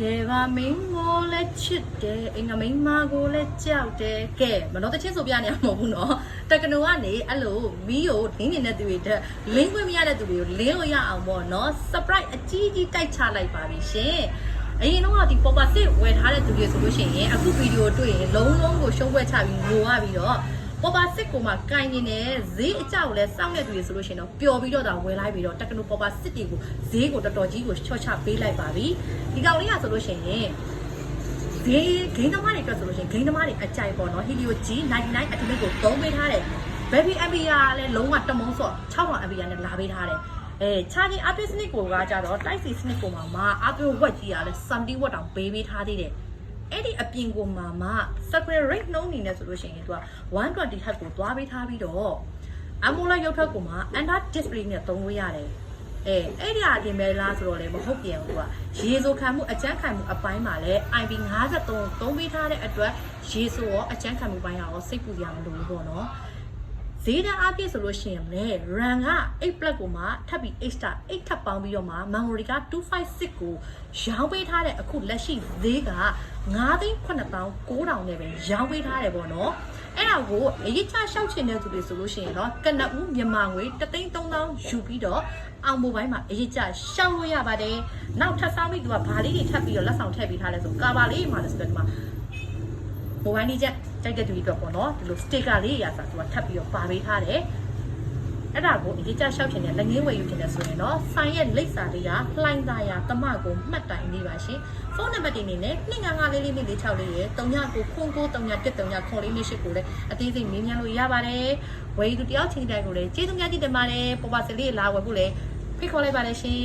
တယ်ပါမင်းကိုလည်းချစ်တယ်အင်္ဂမိန်းမကိုလည်းကြောက်တယ်ကဲမလို့တချင်းဆိုပြနေမှာမဟုတ်ဘူးနော်တက္ကနိုကနေအဲ့လိုမီးကိုလင်းနေတဲ့သူတွေတက်လင်းခွင့်မရတဲ့သူတွေကိုလင်းလို့ရအောင်ပေါ့နော် surprise အကြီးကြီးတိုက်ချလိုက်ပါပြီရှင်အရင်တော့ဒီ popper စစ်ဝယ်ထားတဲ့သူတွေဆိုလို့ရှိရင်အခုဗီဒီယိုတွေ့ရင်လုံးလုံးကိုရှုံးဝက်ချပြီးငိုရပြီးတော့ ပေါ်ပါစစ်ကိုမှကင်နေတယ်ဈေးအကြောက်လဲစောင့်နေသူတွေဆိုလို့ရှိရင်တော့ပျော်ပြီးတော့ဒါဝယ်လိုက်ပြီးတော့တက်ကနိုပေါ်ပါစစ်တွေကိုဈေးကိုတော်တော်ကြီးကိုချော့ချပေးလိုက်ပါပြီဒီကောင်လေးကဆိုလို့ရှိရင်ဈေးဂိမ်းသမားတွေအတွက်ဆိုလို့ရှိရင်ဂိမ်းသမားတွေအကြိုက်ပေါ့နော် Helio G 99 Ultimate ကိုသုံးပေးထားတယ် Baby Ampere ကလည်းလုံးဝတမုံဆော့6000 Ampere နဲ့လာပေးထားတယ်အဲ charging update စနစ်ကိုကကြတော့ Type C စနစ်ကိုမှမှာ update ဝက်ကြီးရလဲ70 watt တောင်ပေးပေးထားသေးတယ် အဲ့ဒီအပြင်ကိုမှမှ circular rate နှုန်းအနေနဲ့ဆိုလို့ရှိရင်သူက120 Hz ကိုသွားပေးထားပြီးတော့ AMOLED ရုပ်ထွက်ကိုမှ under display နဲ့သုံးလို့ရတယ်အဲအဲ့ဒီအပြင်ပဲလားဆိုတော့လည်းမဟုတ်ပြန်ဘူးသူကရေဆိုခံမှုအကျန်းခံမှုအပိုင်းမှာလည်း IP53 သုံးပေးထားတဲ့အတွက်ရေဆိုရောအကျန်းခံမှုပိုင်းရောစိတ်ပူစရာမလိုဘူးပေါ့နော် ဈေးတန်းအပြည့်ဆိုလို့ရှိရင်လည်း RAM က8 plug ကိုမှထပ်ပြီး extra 8ထပ်ပေါင်းပြီးတော့မှ memory က256ကိုရောင်းပေးထားတဲ့အခုလက်ရှိဈေးက9,9000 9000နဲ့ပဲရောင်းပေးထားတယ်ပေါ့နော်အဲ့ဒါကိုအရေးချရှောက်ချင်တဲ့သူတွေဆိုလို့ရှိရင်တော့ကနဦးမြန်မာငွေ3,3000ယူပြီးတော့အောင်မိုဘိုင်းမှာအရေးချရှောက်လို့ရပါတယ်နောက်ထပ်ဆောင်ပြီးသူကဘာလေးတွေထပ်ပြီးတော့လက်ဆောင်ထည့်ပေးထားလဲဆိုကာဘာလေးမှာလည်းဆိုတော့ဒီမှာမိုဘိုင်းလေးချက် ကြိုက်တဲ့သူတွေအတွက်ပေါ့နော်ဒီလို sticker လေးအရာဆိုသူကထပ်ပြီးတော့ပါပေးထားတယ်အဲ့ဒါကိုအရေးကြရှောက်ချင်တဲ့လက်ငင်းဝယ်ယူချင်တဲ့ဆိုရင်တော့ဆိုင်ရဲ့လိပ်စာလေးကလှိုင်းသားရတမကိုမှတ်တိုင်နေပါရှင်ဖုန်းနံပါတ်တွေနေနဲ့255လေးလေးလေးလေး6လေးရယ်39ကိုခွန်ကို3913ခေါ်လေးလေးရှိကိုလည်းအသေးစိတ်မေးမြန်းလို့ရပါတယ်ဝယ်ယူသူတယောက်ချင်းတိုင်းကိုလည်းကျေးဇူးများကြီးတင်ပါတယ်ပေါ်ပါစလေးလာဝယ်ဖို့လည်းဖိတ်ခေါ်လိုက်ပါတယ်ရှင်